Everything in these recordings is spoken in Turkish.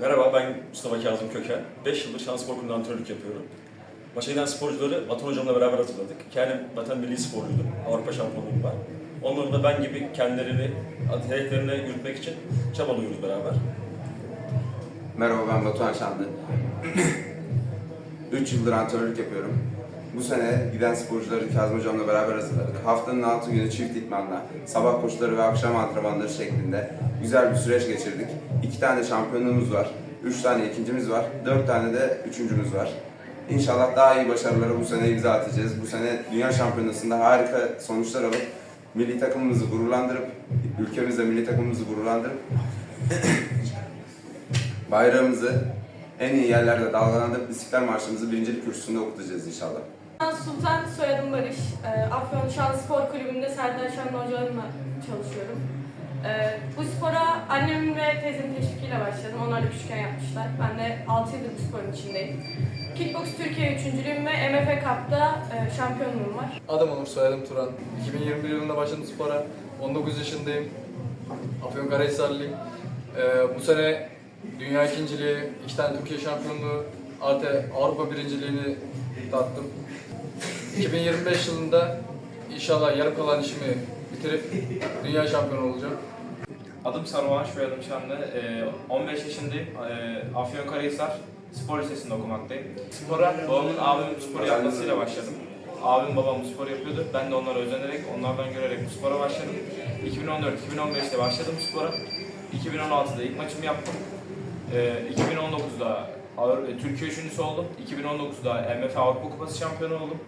Merhaba, ben Mustafa Kazım Köken. 5 yıldır Şanspor Kulübü'nde antrenörlük yapıyorum. Maça giden sporcuları Vatan Hocam'la beraber hazırladık. Kendim zaten milli sporcuydum. Avrupa şampiyonluğum var. Onların da ben gibi kendilerini, hedeflerini yürütmek için çabalıyoruz beraber. Merhaba ben Batuhan Şanlı. 3 yıldır antrenörlük yapıyorum. Bu sene giden sporcuları Kazım Hocam'la beraber hazırladık. Haftanın 6 günü çift idmanla, sabah koşuları ve akşam antrenmanları şeklinde güzel bir süreç geçirdik. 2 tane şampiyonluğumuz var, 3 tane ikincimiz var, 4 tane de üçüncümüz var. İnşallah daha iyi başarılara bu sene imza atacağız. Bu sene Dünya Şampiyonası'nda harika sonuçlar alıp milli takımımızı gururlandırıp, ülkemizde milli takımımızı gururlandırıp bayrağımızı en iyi yerlerde dalgalandırıp İstiklal Marşımızı birincilik kürsüsünde okutacağız inşallah. Ben Sultan, soyadım Barış. Ee, Afyon Şan Spor Kulübü'nde Serdar Şanlı hocalarımla çalışıyorum. Ee, bu spora annemin ve teyzemin teşvikiyle başladım. Onlar da küçükken yapmışlar. Ben de 6 yıldır bu sporun içindeyim. Kickbox Türkiye üçüncülüğüm ve MF Cup'ta e, şampiyonluğum var. Adım Onur, soyadım Turan. 2021 yılında başladım spora. 19 yaşındayım. Afyonkarahisarlıyım. Ee, bu sene dünya ikinciliği, iki tane Türkiye şampiyonluğu, artı Avrupa birinciliğini tattım. 2025 yılında inşallah yarım kalan işimi bitirip dünya şampiyonu olacağım. Adım Saruhan, soyadım Şanlı. Ee, 15 yaşındayım. Ee, Afyonkarahisar Spor Lisesi'nde okumaktayım. Spora babamın abimin spor yapmasıyla başladım. Abim babam spor yapıyordu. Ben de onlara özenerek, onlardan görerek bu spora başladım. 2014-2015'te başladım spora. 2016'da ilk maçımı yaptım. Ee, 2019'da Avru- e, Türkiye üçüncüsü oldum. 2019'da MF Avrupa Kupası şampiyonu oldum.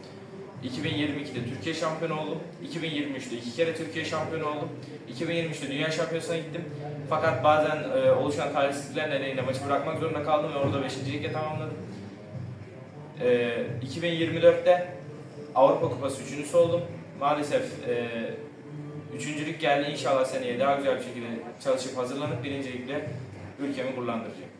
2022'de Türkiye şampiyonu oldum. 2023'te iki kere Türkiye şampiyonu oldum. 2023'te Dünya Şampiyonası'na gittim. Fakat bazen e, oluşan talihsizlikler nedeniyle maçı bırakmak zorunda kaldım ve orada 5. lige tamamladım. E, 2024'te Avrupa Kupası üçüncüsü oldum. Maalesef e, üçüncülük geldi. İnşallah seneye daha güzel bir şekilde çalışıp hazırlanıp birincilikle ülkemi gururlandıracağım.